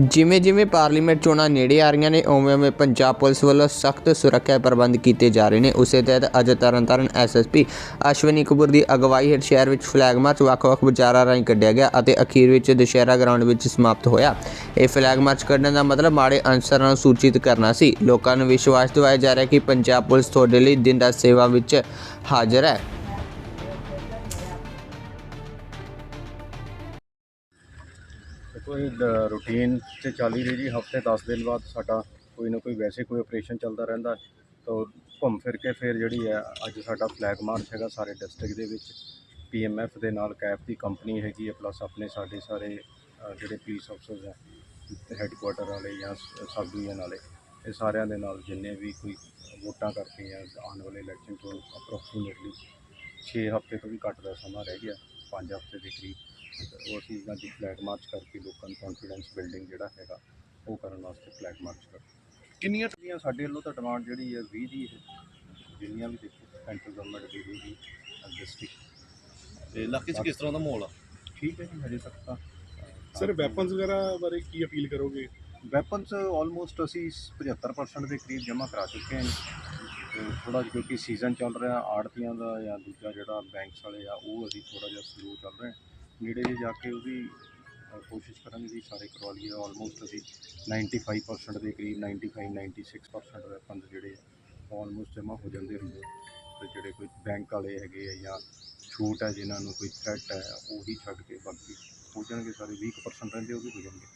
ਜਿਵੇਂ ਜਿਵੇਂ ਪਾਰਲੀਮੈਂਟ ਚੋਣਾਂ ਨੇੜੇ ਆ ਰਹੀਆਂ ਨੇ ਉਵੇਂ ਉਵੇਂ ਪੰਜਾਬ ਪੁਲਿਸ ਵੱਲੋਂ ਸਖਤ ਸੁਰੱਖਿਆ ਪ੍ਰਬੰਧ ਕੀਤੇ ਜਾ ਰਹੇ ਨੇ। ਉਸੇ ਤਹਿਤ ਅੱਜ ਤਰਨਤਾਰਨ ਐਸਐਸਪੀ ਅਸ਼ਵਨੀ ਕਪੂਰ ਦੀ ਅਗਵਾਈ ਹੇਠ ਸ਼ਹਿਰ ਵਿੱਚ ਫਲੈਗ ਮਾਰਚ ਵੱਖ-ਵੱਖ ਬਾਜ਼ਾਰਾਂ ਰਾਹੀਂ ਕੱਢਿਆ ਗਿਆ ਅਤੇ ਅਖੀਰ ਵਿੱਚ ਦੁਸ਼ਹਿਰਾ ਗਰਾਊਂਡ ਵਿੱਚ ਸਮਾਪਤ ਹੋਇਆ। ਇਹ ਫਲੈਗ ਮਾਰਚ ਕੱਢਣ ਦਾ ਮਤਲਬ ਮਾੜੇ ਅਨਸਰਾਂ ਨੂੰ ਸੂਚਿਤ ਕਰਨਾ ਸੀ। ਲੋਕਾਂ ਨੂੰ ਵਿਸ਼ਵਾਸ ਦਿਵਾਇਆ ਜਾ ਰਿਹਾ ਕਿ ਪੰਜਾਬ ਪੁਲਿਸ ਤੁਹਾਡੇ ਲਈ ਦਿਨ ਰਾਤ ਸੇਵਾ ਵਿੱਚ ਹਾਜ਼ਰ ਹੈ। ਦੇਖੋ ਇਹ ਰੂਟੀਨ 'ਚ ਚੱਲ ਹੀ ਰਹੀ ਜੀ। ਹਫ਼ਤੇ 10 ਦਿਨ ਬਾਅਦ ਸਾਡਾ ਕੋਈ ਨਾ ਕੋਈ ਵੈਸੇ ਕੋਈ ਆਪਰੇਸ਼ਨ ਚੱਲਦਾ ਰਹਿੰਦਾ। ਤਾਂ ਘੁੰਮ ਫਿਰ ਕੇ ਫਿਰ ਜਿਹੜੀ ਹੈ, ਅੱਜ ਸਾਡਾ ਫਲੈਗ ਮਾਰਚ ਹੈਗਾ ਸਾਰੇ ਡਿਸਟ੍ਰਿਕਟ ਦੇ ਵਿੱਚ। ਪੀਐਮਐਫ ਦੇ ਨਾਲ ਕੈਪ ਦੀ ਕੰਪਨੀ ਹੈਗੀ ਹੈ ਪਲੱਸ ਆਪਣੇ ਸਾਡੇ ਸਾਰੇ ਜਿਹੜੇ ਪੁਲਿਸ ਅਫਸਰਸ ਹੈ ਹੈੱਡਕੁਆਟਰ ਵਾਲੇ ਜਾਂ ਸਬ ਡਿਵੀਜ਼ਨ ਵਾਲੇ, ਇਹ ਸਾਰਿਆਂ ਦੇ ਨਾਲ ਜਿੰਨੇ ਵੀ ਕੋਈ ਵੋਟਾਂ ਕਰਕੇ ਆ ਆਉਣ ਵਾਲੇ ਇਲੈਕਸ਼ਨ ਤੋਂ ਅਪਰੋਕਸੀਮੇਟਲੀ 6 ਹਫ਼ਤੇ ਤੋਂ ਵੀ ਘੱਟ ਦਾ ਸਮਾਂ ਰਹਿ ਗਿਆ। 5 ਹਫ਼ਤੇ ਦੇ ਕਰੀਬ। ਉਹ ਅਸੀਂ ਦੀ ਫਲੈਗ ਮਾਰਚ ਕਰਕੇ ਲੋਕਾਂ ਨੂੰ ਕੌਨਫੀਡੈਂਸ ਬਿਲਡਿੰਗ ਜਿਹੜਾ ਹੈਗਾ ਉਹ ਕਰਨ ਵਾਸਤੇ ਫਲੈਗ ਮਾਰਚ ਕਰ ਕਿੰਨੀਆਂ ਸਾਡੀਆਂ ਸਾਡੇ ਵੱਲੋਂ ਤਾਂ ਡਿਮਾਂਡ ਜਿਹੜੀ ਹੈ 20 ਦੀ ਹੈ ਜਿੰਨੀਆਂ ਵੀ ਦੇਖੋ ਸੈਂਟਰ ਗਵਰਨਮੈਂਟ ਦੀ ਵੀ ਡਿਸਟ੍ਰਿਕਟ ਤੇ ਇਲਾਕੇ 'ਚ ਕਿਸ ਤਰ੍ਹਾਂ ਦਾ ਮਾਹੌਲ ਆ? ਠੀਕ ਹੈ ਜੀ ਹਜੇ ਤੱਕ ਤਾਂ ਸਰ ਵੈਪਨਸ ਵਗੈਰਾ ਬਾਰੇ ਕੀ ਅਪੀਲ ਕਰੋਗੇ? ਵੈਪਨਸ ਆਲਮੋਸਟ ਅਸੀਂ 75% ਦੇ ਕਰੀਬ ਜਮ੍ਹਾਂ ਕਰਾ ਚੁੱਕੇ ਹਾਂ ਤੇ ਥੋੜਾ ਜਿਹਾ ਕਿਉਂਕਿ ਸੀਜ਼ਨ ਚੱਲ ਰਿਹਾ ਆੜਤੀਆਂ ਦਾ ਜਾਂ ਦੂਜਾ ਜਿਹੜਾ ਬੈਂਕਸ ਵਾਲੇ ਆ ਉਹ ਅਸੀਂ ਥੋੜਾ ਜਿਹਾ ਸਲੋ ਚੱਲ ਰਹੇ ਹਾਂ। ਨੇੜੇ ਜੇ ਜਾ ਕੇ ਉਹ ਵੀ ਅ, ਕੋਸ਼ਿਸ਼ ਕਰਾਂਗੇ ਜੀ ਸਾਰੇ ਕਰਵਾ ਲਈਏ ਆਲਮੋਸਟ ਅਸੀਂ 95% ਦੇ ਕਰੀਬ 95 96% ਵੈਪਨਸ ਜਿਹੜੇ ਆਲਮੋਸਟ ਜਮ੍ਹਾਂ ਹੋ ਜਾਂਦੇ ਹੁੰਦੇ ਤੇ ਜਿਹੜੇ ਕੋਈ ਬੈਂਕ ਵਾਲੇ ਹੈਗੇ ਆ ਜਾਂ ਛੂਟ ਹੈ ਜਿਨ੍ਹਾਂ ਨੂੰ ਕੋਈ ਥ੍ਰੈਟ ਹੈ ਉਹੀ ਛੱਡ ਕੇ ਬਾਕੀ ਹੋ ਜਾਣਗੇ ਸਾਰੇ 20% ਰਹਿੰਦੇ ਉਹ ਵੀ ਹੋ ਜਾਣਗੇ।